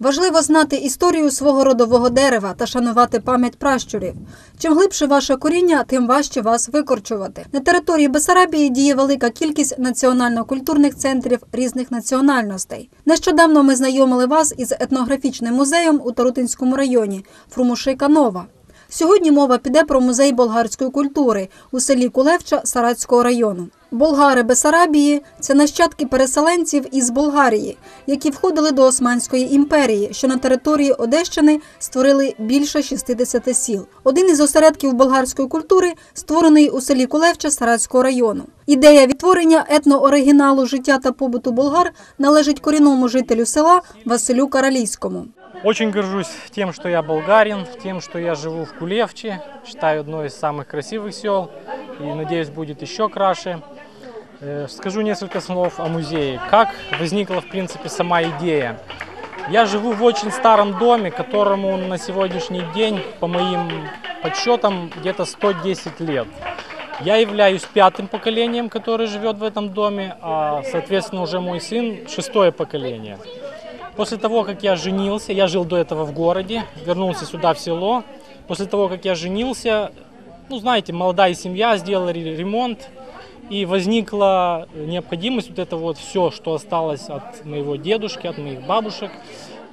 Важливо знати історію свого родового дерева та шанувати пам'ять пращурів. Чим глибше ваше коріння, тим важче вас викорчувати. На території Бесарабії діє велика кількість національно-культурних центрів різних національностей. Нещодавно ми знайомили вас із етнографічним музеєм у Тарутинському районі Фрумушейка Нова. Сьогодні мова піде про музей болгарської культури у селі Кулевча Саратського району. Болгари Бесарабії це нащадки переселенців із Болгарії, які входили до Османської імперії, що на території Одещини створили більше 60 сіл. Один із осередків болгарської культури створений у селі Кулевча Саратського району. Ідея відтворення етнооригіналу життя та побуту болгар належить корінному жителю села Василю Каралійському. Очень горжусь тем, что я болгарин, тем, что я живу в Кулевче, считаю одно из самых красивых сел и надеюсь будет еще краше. Э, Скажу несколько слов о музее. Как возникла в принципе сама идея? Я живу в очень старом доме, которому на сегодняшний день, по моим подсчетам, где-то 110 лет. Я являюсь пятым поколением, который живет в этом доме, а, соответственно, уже мой сын шестое поколение. После того, как я женился, я жил до этого в городе, вернулся сюда в село. После того, как я женился, ну, знаете, молодая семья, сделала ре- ремонт, и возникла необходимость вот это вот все, что осталось от моего дедушки, от моих бабушек,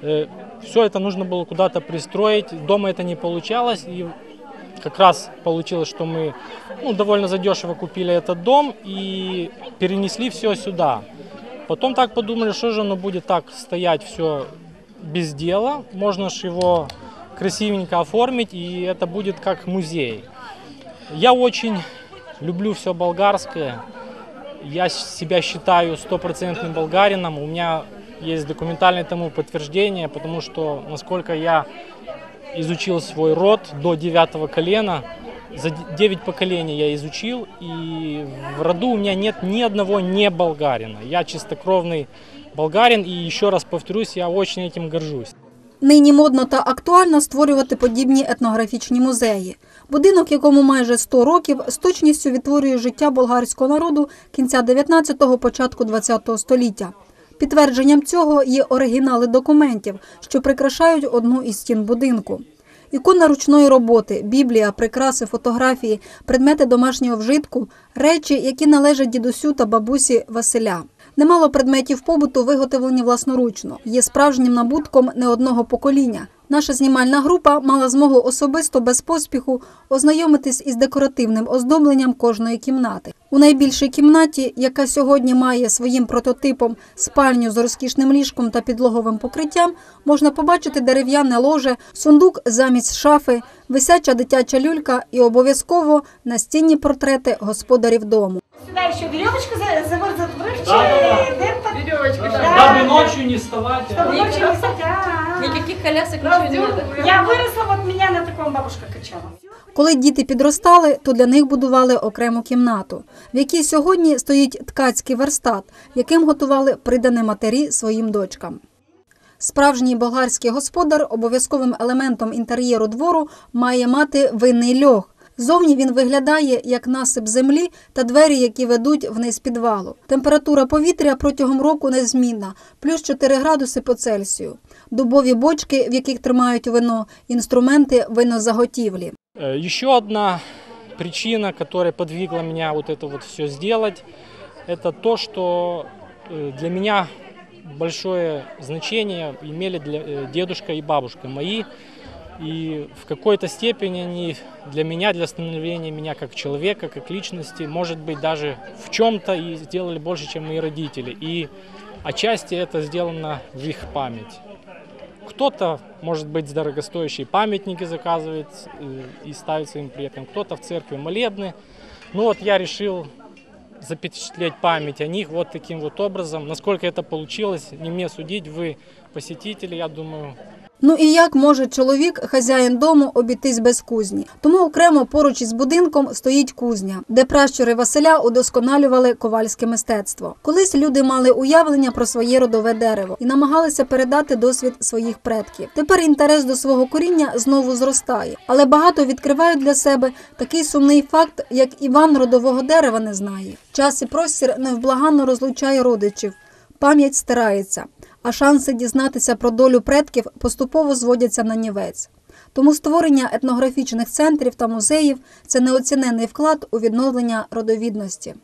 все это нужно было куда-то пристроить. Дома это не получалось, и как раз получилось, что мы ну, довольно задешево купили этот дом и перенесли все сюда. Потом так подумали, что же оно будет так стоять все без дела. Можно же его красивенько оформить, и это будет как музей. Я очень люблю все болгарское. Я себя считаю стопроцентным болгарином. У меня есть документальное тому подтверждение, потому что, насколько я изучил свой род до девятого колена, за девять поколений я изучил, и в роду у меня нет ни одного не болгарина. Я чистокровный болгарин, и еще раз повторюсь, я очень этим горжусь. Нині модно та актуально створювати подібні етнографічні музеї. Будинок, якому майже 100 років, з точністю відтворює життя болгарського народу кінця 19-го, початку 20-го століття. Підтвердженням цього є оригінали документів, що прикрашають одну із стін будинку. Ікона ручної роботи, біблія, прикраси, фотографії, предмети домашнього вжитку, речі, які належать дідусю та бабусі Василя. Немало предметів побуту виготовлені власноручно, є справжнім набутком не одного покоління. Наша знімальна група мала змогу особисто без поспіху ознайомитись із декоративним оздобленням кожної кімнати. У найбільшій кімнаті, яка сьогодні має своїм прототипом спальню з розкішним ліжком та підлоговим покриттям, можна побачити дерев'яне ложе, сундук замість шафи, висяча дитяча люлька і обов'язково настінні портрети господарів дому. Сюда еще веревочку за, за, за Да, да, веревочку. Дабы ночью не вставать. а- Чтобы ночью не встать. А-а-а. Никаких колясок, ничего не надо. Я выросла, вот меня на таком бабушка качала. Коли діти підростали, то для них будували окрему кімнату, в якій сьогодні стоїть ткацький верстат, яким готували придане матері своїм дочкам. Справжній болгарський господар обов'язковим елементом інтер'єру двору має мати винний льох. Зовні він виглядає як насип землі та двері, які ведуть вниз підвалу. Температура повітря протягом року незмінна, плюс 4 градуси по Цельсію. Дубові бочки, в яких тримають вино, інструменти винозаготівлі. Э, Еще одна причина, которая подвигла меня вот это вот все сделать, это то, что э, для меня большое значение имели для, э, дедушка и бабушка мои. И в какой-то степени они для меня, для становления меня как человека, как личности, может быть, даже в чем-то и сделали больше, чем мои родители. И отчасти это сделано в их память. Кто-то, может быть, дорогостоящие памятники заказывает э, и ставит своим предкам, кто-то в церкви молебны. Ну вот я решил запечатлеть память о них вот таким вот образом. Насколько это получилось, не мне судить, вы посетители, я думаю, Ну і як може чоловік, хазяїн дому, обійтись без кузні? Тому окремо поруч із будинком стоїть кузня, де пращури Василя удосконалювали ковальське мистецтво. Колись люди мали уявлення про своє родове дерево і намагалися передати досвід своїх предків. Тепер інтерес до свого коріння знову зростає, але багато відкривають для себе такий сумний факт, як Іван родового дерева не знає. Час і простір невблаганно розлучає родичів. Пам'ять стирається. А шанси дізнатися про долю предків поступово зводяться на нівець. Тому створення етнографічних центрів та музеїв це неоцінений вклад у відновлення родовідності.